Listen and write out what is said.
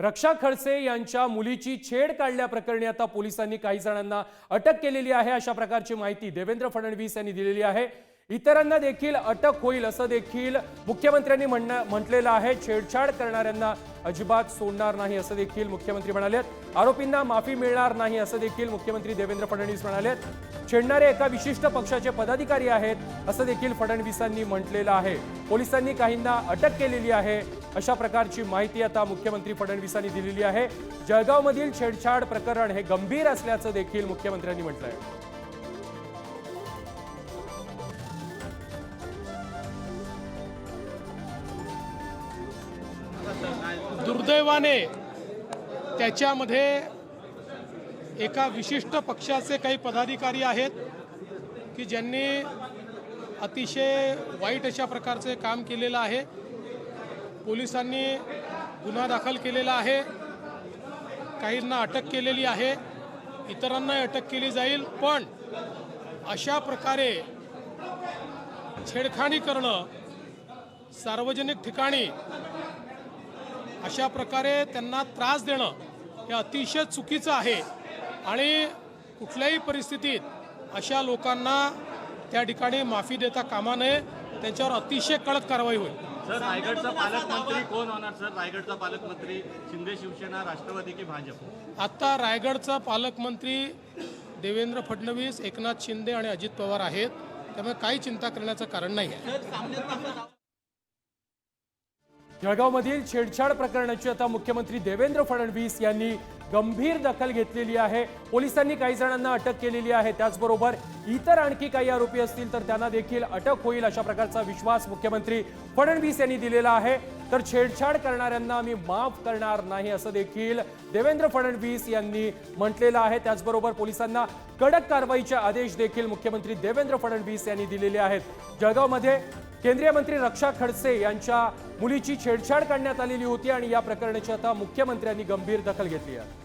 रक्षा खडसे यांच्या मुलीची छेड काढल्याप्रकरणी आता पोलिसांनी काही जणांना अटक केलेली आहे. अशा प्रकारची माहिती देवेंद्र फडणवीस यांनी दिलेली आहे. इतरांना देखील अटक होईल असं देखील मुख्यमंत्र्यांनी म्हणणं म्हटलेलं आहे. छेडछाड करणाऱ्यांना अजिबात सोडणार नाही असं देखील मुख्यमंत्री म्हणाले आरोपींना माफी मिळणार नाही असं देखील मुख्यमंत्री देवेंद्र फडणवीस म्हणाले छेडणारे एका विशिष्ट पक्षाचे पदाधिकारी आहेत असं देखील फडणवीसांनी म्हटलेलं आहे. पोलिसांनी काहींना अटक केलेली आहे. अशा प्रकारची माहिती आता मुख्यमंत्री फडणवीसांनी दिलेली आहे. जळगावमधील छेडछाड प्रकरण हे गंभीर असल्याचं देखील मुख्यमंत्र्यांनी म्हटलं आहे दुर्दैवाने त्याच्यामध्ये एका विशिष्ट पक्षाचे काही पदाधिकारी आहेत की ज्यांनी अतिशय वाईट अशा प्रकारचे काम केलेलं आहे. पोलिसांनी गुन्हा दाखल केलेला आहे. काहींना अटक केलेली आहे. इतरांना अटक केली जाईल. पण अशा प्रकारे छेडखाणी करणं सार्वजनिक ठिकाणी अशा प्रकारे त्यांना त्रास देणं हे अतिशय चुकीचं आहे. आणि कुठल्याही परिस्थितीत अशा लोकांना त्या ठिकाणी माफी देता कामा नये. त्यांच्यावर अतिशय कडक कारवाई होईल. सर रायगडचा पालकमंत्री कोण होणार सर? रायगडचा पालकमंत्री शिंदे शिवसेना राष्ट्रवादी की भाजप? आत्ता रायगडचा पालकमंत्री देवेंद्र फडणवीस एकनाथ शिंदे आणि अजित पवार आहेत. त्यामुळे काही चिंता करण्याचं कारण नाही आहे. जळगावमधील छेडछाड प्रकरणाची आता मुख्यमंत्री देवेंद्र फडणवीस यांनी गंभीर दखल घेतलेली आहे. पोलिसांनी काही जणांना अटक केलेली आहे. त्याचबरोबर इतर आणखी काही आरोपी असतील तर त्यांना देखील अटक होईल अशा प्रकारचा विश्वास मुख्यमंत्री फडणवीस यांनी दिलेला आहे. तर छेडछाड करणाऱ्यांना आम्ही माफ करणार नाही असं देखील देवेंद्र फडणवीस यांनी म्हटलेलं आहे. त्याचबरोबर पोलिसांना कडक कारवाईचे आदेश देखील मुख्यमंत्री देवेंद्र फडणवीस यांनी दिलेले आहेत. जळगावमध्ये केंद्रीय मंत्री रक्षा खडसे यांच्या मुलीची छेडछाड करण्यात आलेली होती आणि या प्रकरणाची आता मुख्यमंत्र्यांनी गंभीर दखल घेतली आहे.